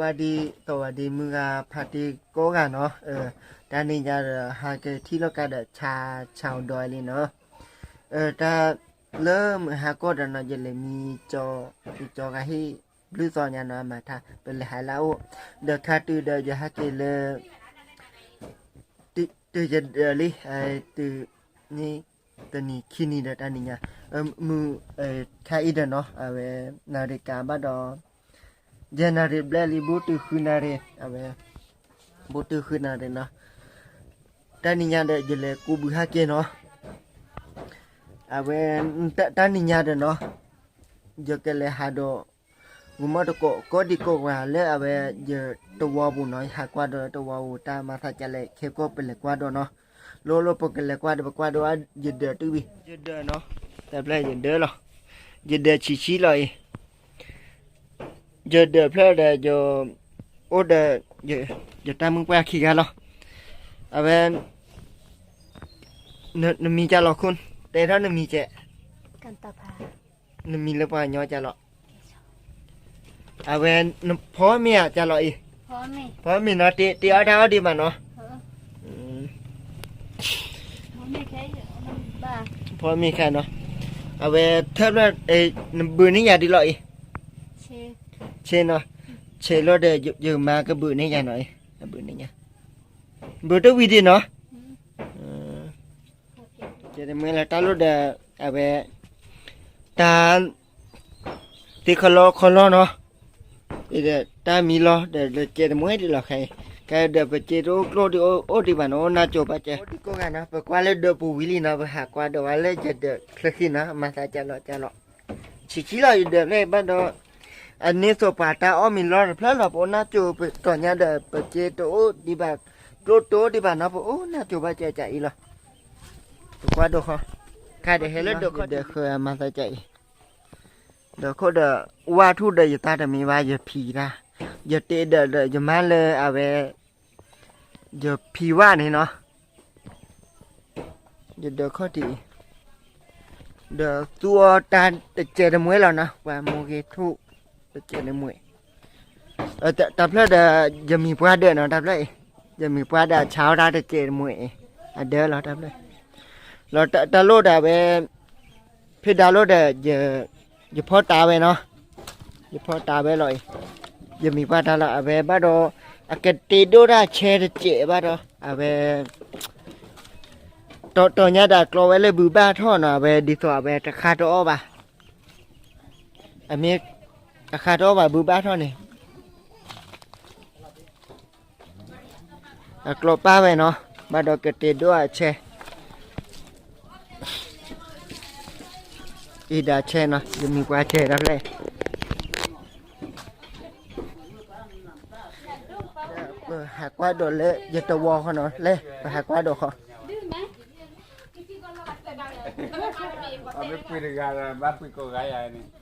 วัสดีสวัสดีมึงอะพาติโกกันเนาะเออตอนนี้จะหาเกที่เราก็ชาชาวดอยเลยเนาะเออถ้าเริ่มหาก็เนาะจะเลยมีจอมีจอกันให้ลือซอนยานามาท่าเป็นเลยหายแล้วเดี๋ยวค่าตือเดี๋ยวจะหาเกเลยตือตือจะเดี๋ยวลิไอ้ตือนี่ตอนนี้คินีเดี๋ยวตอนนี้เนี่ยเออมือเออแค่อีเดเนาะเอาไว้นาฬิกาบัดดอ janare blali botu khunare ame botu khunare na tani nyade jele kubu hake no ame tani nyade no jokele hado gumo to ko kodi ko wa le ame je to wa bu no ha kwa do to wa u ta ma tha chale khe ko pele kwa do no lo lo po kele kwa do kwa do je de tu bi je de no ta ble je de lo je de chi chi lo yi giờ đợi phê để giờ ô để giờ giờ ta mừng qua khi ra lo à bên nè nè mi cha lo khôn để đó nè mi chè กันตาพา nè mi lỡ qua nhỏ cha lo à bên nè phó mi à cha lo y พร้อมไหม phó mi nó tì tì ở đâu đi mà nó เออ Ừ, พร้อมไหมแค่อยู่น้ำบ้า phó mi khai nó à bên thấp là ê nè bữa nay nhà đi lo y เช trên nó trên lo để giờ giờ mà cái bữa nay nhà nó y cái bữa nay nhà bữa đó vi đi nó อืม Ừ. โอเค Jadi mula talu dah abe ta ti kalau kalau no ida ta mi lo de de je de mui di lo khai ka de pe je ro klo di o di ba no na cho ba je di ko ga na pe kwa le de pu wi li na ba ha kwa do wa le je de khlaki na ma sa cha lo cha lo chi chi lo de le ba do อันนี้สปาตาอ้อมิลอร์พระหลบโอน่าจูปตอนยาเดปเจโตดีบาโตโตดีบานะปโอน่าจูบาเจใจอีหละตัวคาดูเขาใครเดี๋ยวเฮลดูค่ะเดี๋ยวเคยมาใส่ใจเดี๋ยวเขาเดี๋ยวว่าทุเดี๋ยวตาจะมีว่าจะผีนะอย่าเตะเดี๋ยวจะมาเลยเอาไปอย่าผีว่านี่เนาะเดี๋ยวเดี๋ยวข้อดีเดี๋ยวตัวตาเจอมวยแล้วนะว่าโมเกทุก ลอป้าเวเนาะบ้าดอกติโดอาเชอีดาเชนะยังมีกว่าเชนั่นแหละเออหากว่าโดนเลยอย่าตะวอเขาเนาะเลยไปหากว่าโดนเขา Kami pirigara bapi ko gaya ni. แต่เพื่อเดี๋ยวอย่าอย่าพีเด้อเนาะอย่าพีเด้อแล้วได้พี่บาตาเพื่อเดี๋ยวมึงเอาพัดตีเด้อเนาะท่านเลยปัญญาเลยโอเคเจอโคตรเนาะอาสู้เออาบุกรอเปิดหน้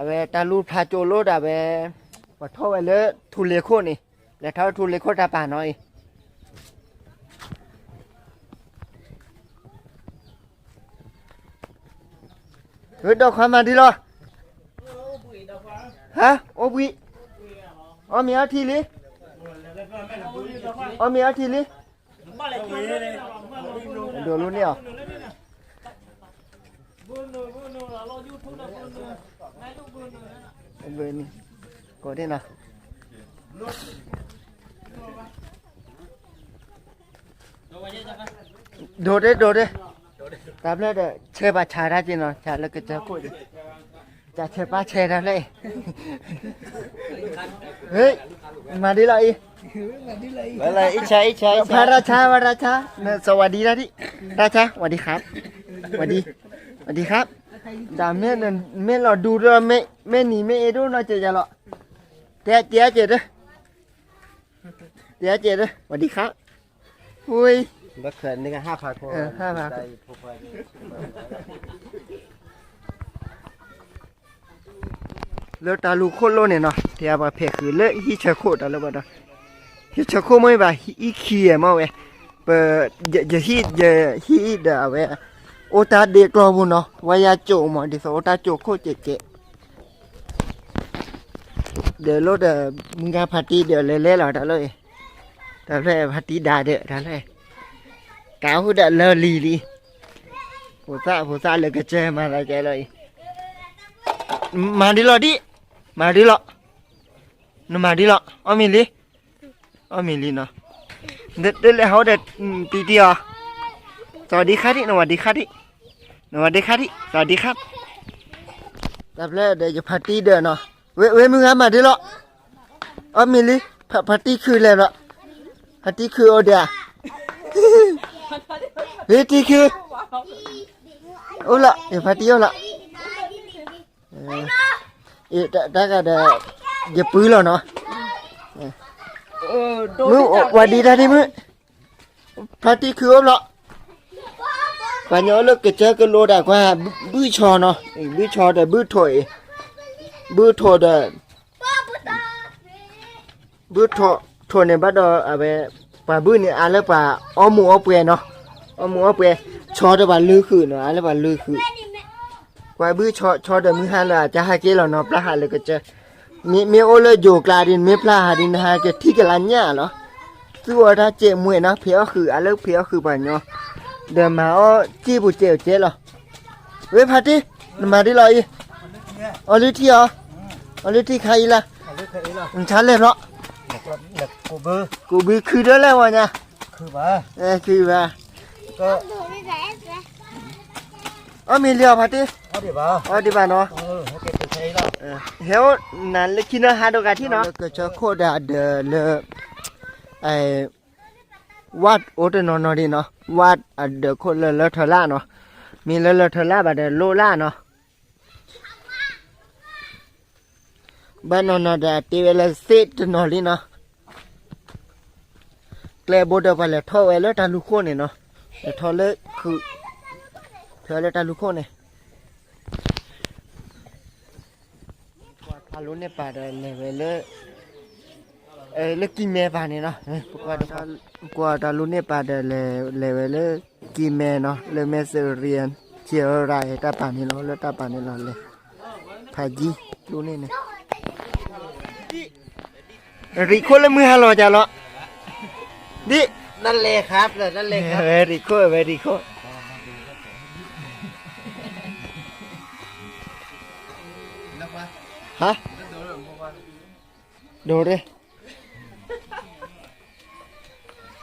အဘယ်တလူဖာချိုလို့တာပဲဘထောပဲလေထူလေခုတ်နေလက်ထောထူလေခုတ်တာပါနော်ဟဲ့တော့ခမဒီလားဟာအိုဘီအမီအထီလေးအမီအထီလေးဒိုလိုနေအော င် bên này có thế nào đồ đấy đồ đấy tạm lấy để chơi bà trà ra chứ nó trà là cái chơi cội trà chơi ba chơi ra đây hey mà đi lại mà lại ít chơi ít chơi พาราชาพาราชาสวัส ด่าแม่นันแม่เราดูด้วยแม่แม่หนีแม่เอดูน่าจะจะหรอเตี้ยเตี้ยเจ็ดเด้เตี้ยเจ็ดด้สวัสดีครับอุ้ยบักเขินนี่ก็ห้าพันคนเอห้าพันแล้วตาลูกโคตโลเนี่ยเนาะเดี๋ยวมาเพคือเลอะฮิชโคตาลูวบ่เนาฮิชโคไม่บ่าฮิเคียมาเว้เปิดอย่าอย่าฮิอย่าฮิเดาเว้ โอตาเดกลอบุเนาะวายาโจมอดิโซโอตาโจโคเจเจเดี๋ยวรถเดมึงกาพาร์ตี้เดี๋ยวเล่ๆหรอตาเลยตาเลยพาร์ตี้ดาเด้อตาเลยกาวดเลลีลีผู้ซาผู้ซาเลยกระเจมาละใจเลย มาดิลอดิมาดิลอนมาดิลออมิลีอมิลีเนาะเด็ดเด็ดเลยเขาเด็ดปีเดียวสวัสดีครับดิสวัสดีครับดิ สวัสดีครับดิสวัสดีครับแต่แล้วเดี๋ยวจะพาร์ตี้เด้อเนาะเว้ยเว้ยมึงอะมาดิลออมิลีพาร์ตี้คืออะไรเนาะพาร์ตี้คือโอเดียเฮ้ยที่คือโอ้ละเดี๋ยวพาร์ตี้โอ้ละเอ๊ะตากะดะจะปื้อแล้วเนาะเออโดนมึงหวัดดีดาดิมึงพาร์ตี้คืออบละ ปัญญาเลิกกะเจอกันโลดากว่าบื้อชอเนาะบื้อชอแต่บื้อถอยบื้อถอยแต่บื้อถอยถอยในบัดดออะเบปาบื้อเนี่ยอะไรปาอ้อหมูอ้อเปยเนาะอ้อหมูอ้อเปยชอแต่บาลือคือเนาะอะไรบาลือคือกว่าบื้อชอชอเดมือหันละจะหาเกลเนาะปลาหาเลยก็จะมีมีโอเลโยกลาดินมีปลาหาดินหาเกที่กะลันญาเหรอซึ่งว่าถ้าเจมวยนะเพียวคืออะไรเพียวคือปัญญา เดินมาอ้อจี้บุเจวเจเหรอเว้ยพาติมาดิลอยออลิที่อ๋อออลิที่ใครล่ะเอาลูกเคยละมึงชันเลยเหรอหนักละหนักกูเบอร์กูบีคือเด้อแล้ววะเนี่ยคือว่าเอ้คือว่าก็อ๋อมีเลียวพาติเอาเดี๋ยวบ่าอ๋อดีป่ะเนาะเออให้เก็บไปใช้ละเฮวนั่นเลยคิดนะฮาดอกาที่เนาะก็จะโคดาเดเลไอ วัดโอตนอนอดีเนาะวัดอเดโคเลเลทลาเนาะมีเลเลทลาบาเดโลลาเนาะบ้านนอนดาตีเวลเซตนอลีเนาะแกลบดไปเลยท่อเวลตาลูโคนี่ยเนาะแต่ท่อเลยคือเธอเลตาลูโคนเนี่ยป่าเลยเวลา เออแล้วกินแม่ปลาเนี่เนาะเออปกว่าตากว่าตาลุเนี่ยปลาเดลเลเวลกินแม่เนาะเลยแม่เสเรียนเชียวไรตาปลานี่เนาะแล้วตาปลานี่เนาะเลยพาจีลุเนี่ยเนี่ยรีโคละมือฮัลโหลจ้าเนาะดินั่นเลยครับเลยนั่นเลยครับเวรีโคเวรีโคฮะโดนเลย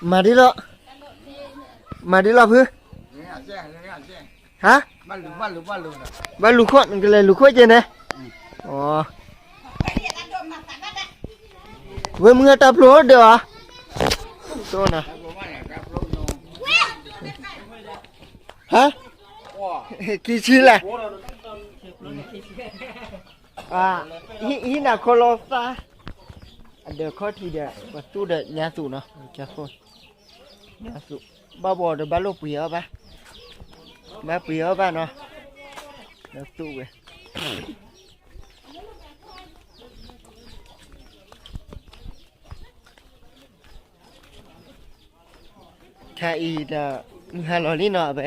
มาดิละมาดิละพื่ฮะบ้านหลุบ้านหลุบ้านหลุบ้านหลูกโคตรกันเลยหลูกโคตรเจนะอ๋อเว้ยมึงจะตับโหลดเดี๋ยวอะโซนะฮะกี่ชื่อแหละอ่าฮิฮินาโคโลซาเดี๋ยวข้อทีเดียวประตูเดี๋ยวยาสูเนาะจะโคตรยา สุบ้าบอเดี๋ยวบ้าลูกเปียบ้าบ้าเปียบ้าเนาะเดี๋ยวตู้เลยถ้าอีเดฮัลโหลนี่เนาะแบ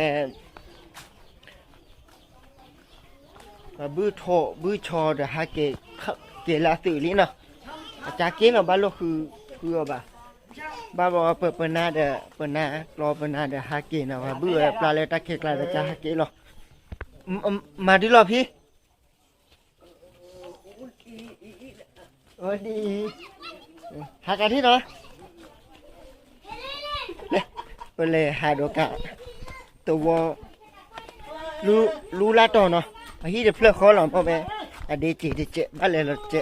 บบื้อโถบื้อชอเดฮะเกเกลาสื่อนี่เนาะอาจารย์เกเนาะบ้าลูกคือคือบ้า บ้าบอกว่าเปิดเปิดหน้าเด้อเปิดหน้ารอเปิดหน้าเด้อฮากินะว่าเบื่อปลาเลตาเคกลายจะฮากิหรอมาดิหรอพี่โอ้ดีฮากันที่เนาะเปเลยฮาโดกะตัวลูลูลาตอเนาะพี่จะเพื่อข้อหลอนพ่อแม่อดีจีดีเจ็บบ้าเลยเราเจ็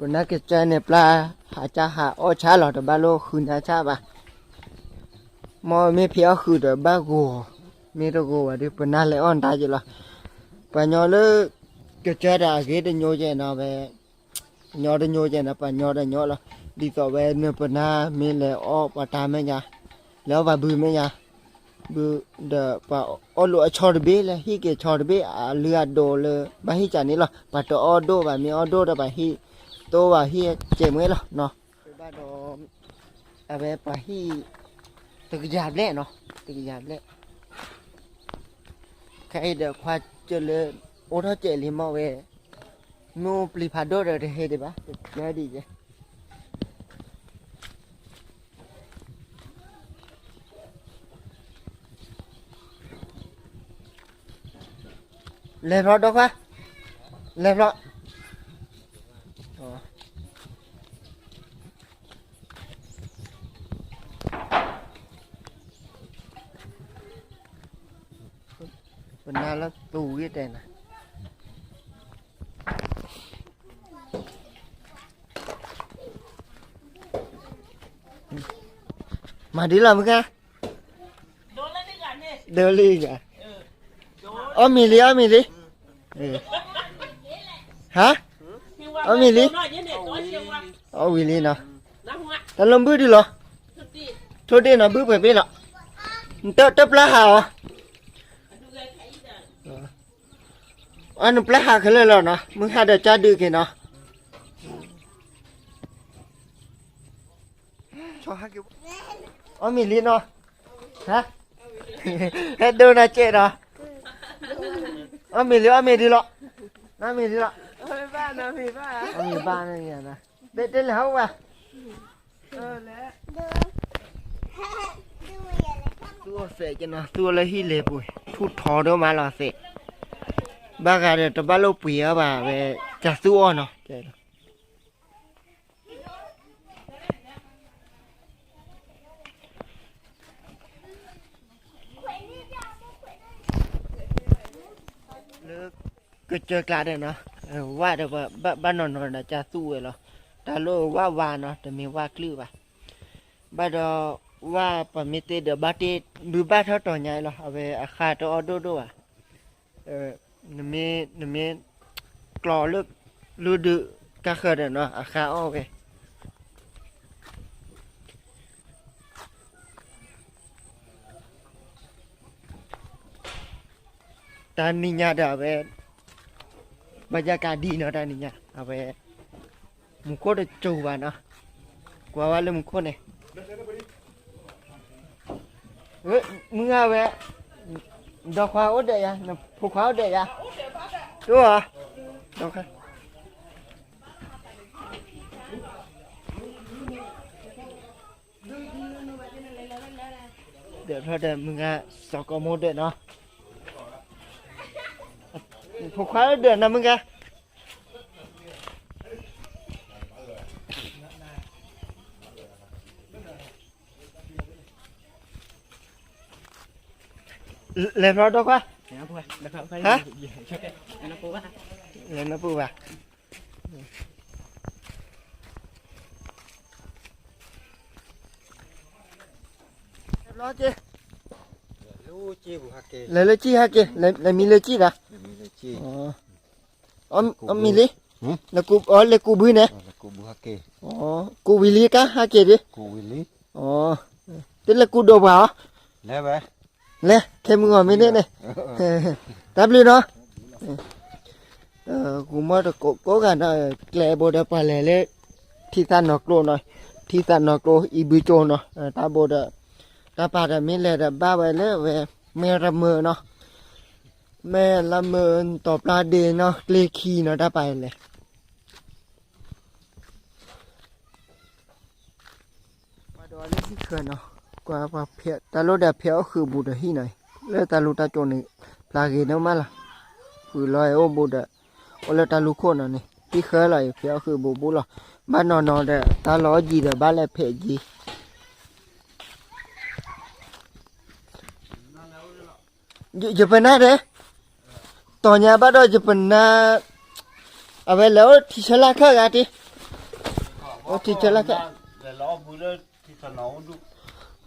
ပနာကကျန်နေပလာဟာချာဟာအောချာလော်တဘလို့ခုနာချပါမောမေဖျောက်ခုတဘကိုမေတော့ကိုဝဒီပနာလေအွန်တာကြလားပညောလေကကြတာကေတညိုကျင်တော့ပဲညောတညိုကျင်တော့ပညောတညောလားဒီတော့ပဲနပနာမင်းလေအောပတာမညာလောဘဘူးမညာဘူဒပအောလိုအချော်တဘေးလေဟိကေချော်တဘေးအလူရဒေါ်လေဘာဟိချာနေလားပတောအောဒိုဘာမီအောဒိုတဘာဟိ ตัว่าเฮียเจมือหรอเนาะบ้านดอมอาเวปะฮีตึกยาบและเนาะตึกยาบและใครเดี๋ยวควาเจริญโอ้ท้าเจริญมาเวโนปลิพาโดเดเฮเดบะน่าดีจ้ะเลยรอดดอกวะเลยรอด อามีลิโดนน้อยเนี่ยเนี่ยตัวเชียวว่า Ô mì lý nào น้ำหัว Ta lâm bước đi lo สุดที่ Thôi đi nào bước về bên lọ Tớ tớ lá hào à ดูเลยใครจะ Anh lá hào cái lên lọ nó มึง hạt được cha đưa kìa nó Cho hát cái Ô mì lý nó Hả? Hết đâu là chết đó Ô mì lý, ô mì đi lọ Nó mì đi lọ เฮ้ยบ้านนะพี่บ้าน Ô mì ba này kìa nè Đây, đây là hấu à เออแล้ว Tua sẽ cho nó tua lấy hi lệ bùi Thu thó đâu mà là sẽ Ba gà được tao ba lâu bì á bà về chả tua nó Đây là. Nước cứ chơi cả đây nó Ờ, qua được bà bà bà nó nó là chả tua rồi ta lô qua qua nó thì mình qua klư bà bà đó qua bà mi tê được bà tê bự bà thọ tỏ nhai lo về à khá to ở đô đô à ờ nằm mi nằm mi clò lực lưu đự cá khờ đấy nó à khá ok ta ni nhà đã về bây giờ cả đi nó ta ni nhà à về một cô được trâu vào nó qua vào lên một cô này เฮ้ยมึงเอาแวะดอกควาอดเดียนะผูกควาอดเดียดูเหรอดอกควาเดี๋ยวถ้าเดินมึงอะสอกโมเดเนาะผูกควาอดเดียนะมึงอะเล่นรถดอกควา Nè phụ Được không? Phải Hả? Nó phụ quá เล่นนะปูว่ะรอเจ Lu chi phụ hạt kì เลยเลย จี้ฮะเจเลยเลยมีเลยจี้ละ Mình là chi อ๋ออ๋ออ๋อมีลิหืม แล้วกูอ๋อเลยกูบื้อเนี่ย Rồi là cô bu hạt kì อ๋อกูวิลีกะฮะเจดิ Cô Willy อ๋อเป็นเลยกูโดบ่าว Lê bé เลยแค่มึงอะไม่เนี่ยเนี่ยตับเลยเนาะเออกูมาตะโกโกกันเออแกลโบดปะเลเลที่สันนอกโลหน่อยที่สันนอกโลอีบิโจเนาะเออตาโบดตาปาดมิเลดบ้าไปเลยเวแม่ละเมอเนาะแม่ละเมอตอบลาเดเนาะเลคีเนาะตาไปเลยมาดอนี่ที่เขื่อนเนาะ กว่าว่าเพียตาโลดาเพียคือบูดาฮีหน่อยแล้วตาลูตาโจนี่ปลาเกเนามาล่ะคือลอยโอบูดาโอเลตาลูโคน่ะนี่พี่เคยลอยเพียคือบูบูล่ะบ้านนอนนอนเด้ตาล้อจีเด้บ้านแลเพ่จีจะเป็นอะไรตอนนี้บ้านเราจะเป็นนะเอาไว้แล้วที่ฉลาดข้ากันทีโอ้ที่ฉลาดข้า Le lo bule ti sa no du. เอาไปดีหรอไม่เนี่ย Ta sa du a me da. เจอเดืออะลิโก้กลคิดดีที่ก็เดมันก็ได้แต่เวปาปนาเลยอ้อเออปะปะบูเนาะมันเป็นสิ่งแบบมันตาเวนตาเวดบ้าจะตาแกบ้าปาตาเด็กแกเต้าเสือดีดีสุดจะเป็นน้ามาจะบูเป็นน้าเสือดี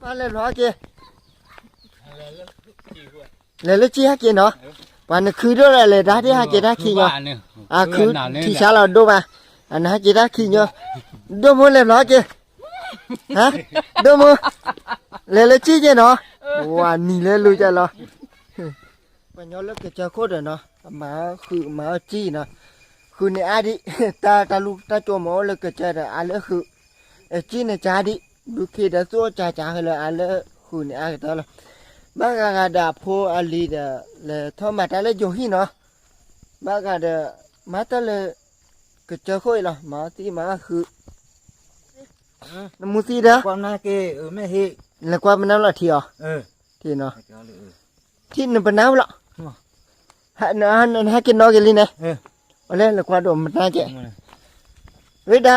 าเนาะโควิดมีหล่อมาเดมีโกญาเนาะเดเฮหาจีดีต้อนรับโกกาเราเนาะดีโซปุ้ยดีโซเวเนาะไว้ได้เนี่ย đâu phải là nó kia là lấy chi hạt kia nó và nó khứ đó là lấy đá đi hạt kia đá khi nhá à khứ thì sao là đâu mà anh hạt kia đá khi nhá đâu muốn lấy nó kia hả đâu muốn lấy lấy chi kia nó wow nhìn lấy lui cho nó và nhớ lớp cái chơi khốt rồi nó mà khứ mà chi nó khứ này ai đi ta ta lu ta cho mỏ lớp cái chơi rồi ai lỡ khứ chi này cha đi ดูคคดสู้จ่าจ่าเลยอันเลหุ่นอาตอลบางกาดาโพอันลีเดเลยทอมาตาเลโยฮีเนาะบางกาเดมาตาเลก็เจอค่อยละมาที่มาคือน้ำมูซีเด้อความน่าเกออแม่เฮแล้วความน้ำละทีอ๋อเอทีเนาะที่นึ่งเป็นน้ำละฮะนะฮะกินน้อยกินลีนะเออเอาเล่นแล้วความดมมันน่าเจ๊เวด้า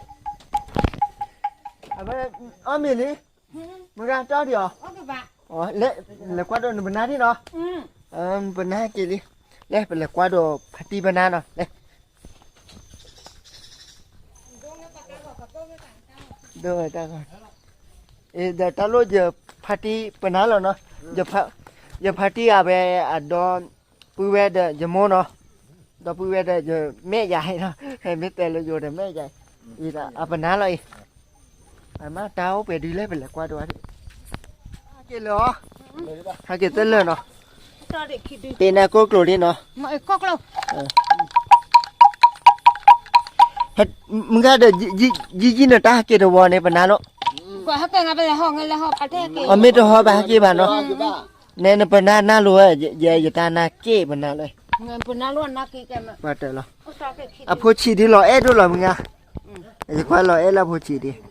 ดจะแม่ใหญ่เนาะให้แม่แต่ละอยู่แต่แม่ใหญ่อีละอาปนาเลยอามาเต้าไปดีเลยเป็นเละกว่าโดดิกี่เหรอ ha ke tên lên nó cho để khi đi tên là cô clô đi nó mọi cóc đâu hết มึงก็เดจีจีจีน่ะตาเกดวอเนี่ยปะนะเนาะ quả hắc cái ngà họ ngay là họ bắt thế kì อเมตฮอ ba เกบาเนาะเนนปะนะนะโลเยเยตานาเกปะนะเลย người phụ nữ luôn nó kì cái mà บาเตลอ Ôi, cho cái khi อะโพชีดิลอเอดูลอมึงอะไอ้ควาลอเอละโพชีดิกว่าเวยมึงอะปะนะโอตาเกเตเลดิเนาะตาโพชีดิลอเอดูมานะกว่าเนี่ย có cái bà phụ khi cả cứ มามามีมีมีเลยกว่าดอเจมากับเบลอว่าป่ามึงอะ ông phải ăn qua เบลอว่าเลยกว่าเจเนาะ Da. Tu kwa le poli le ble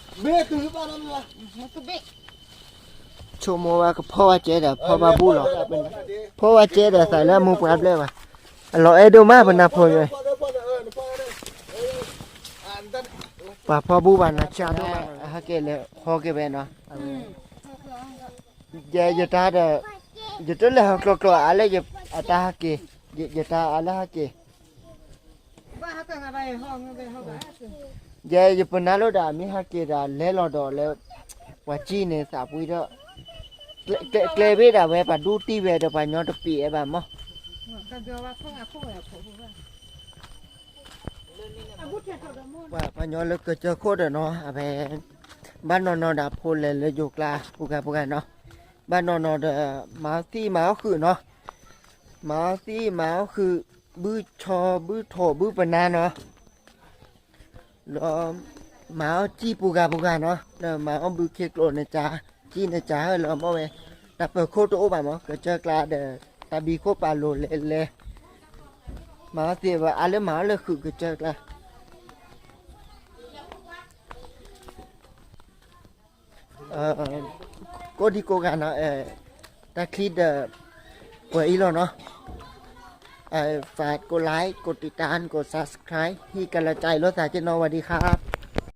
เหรอเจอปลีนะ Me tu ba na la. Nó cứ bị ชมว่าก็พ่อว่าเจ๊เด้อพ่อมาบูหรอพ่อว่าเจ๊เด้อใส่แล้วมูปรับเลยว่ะรอเอดูมาพนาพอย Pa da pa da e pa da. An ta. ป่าพ่อบูบานะชาดูมาฮะเกเลยฮอเกเบเนาะเจยตาเด้อจะตเลยฮะกลอกๆอะไรจะอาตาฮะเกยตาอะไรฮะเก bà hắc cái ngà ไปห้องไปห้องกันเย่ยปนาโลดามีฮักเกดาเลลอดอเลว่าจีเนี่ยสาปุยดอเกเกลเบดาเวปาดูตีเวดปาญอตปีเอบามอกันเดียวว่าข้างอะข้างอะผมว่าอาบุตรเขาดมว่าปาญลกเจอโคดเนาะอะเบบ้านนอนดาโพเลยเลอยู่กลาปุกะปุกะเนาะบ้านนอนดามาตีมาคือเนาะมาตีมาคือบื้อชอบื้อโถบื้อปนาเนาะ แล้วมาจีปุกะปุกะเนาะแล้วมาเอาบื้อเคโกรนะจ๊ะจีนะจ๊ะแล้วมาเว ta per khoto o ba mo ke cha kla de ta bi kho pa lo le le ma ti ba ale ma le khu ke cha kla ờ cô đi cô gà nó ờ ta khi de của ý lo nó ờ ฝากกดไลค์ กดติดตาม กด subscribe ที่กำลังใจรถสายเจนอสวัสดีครับ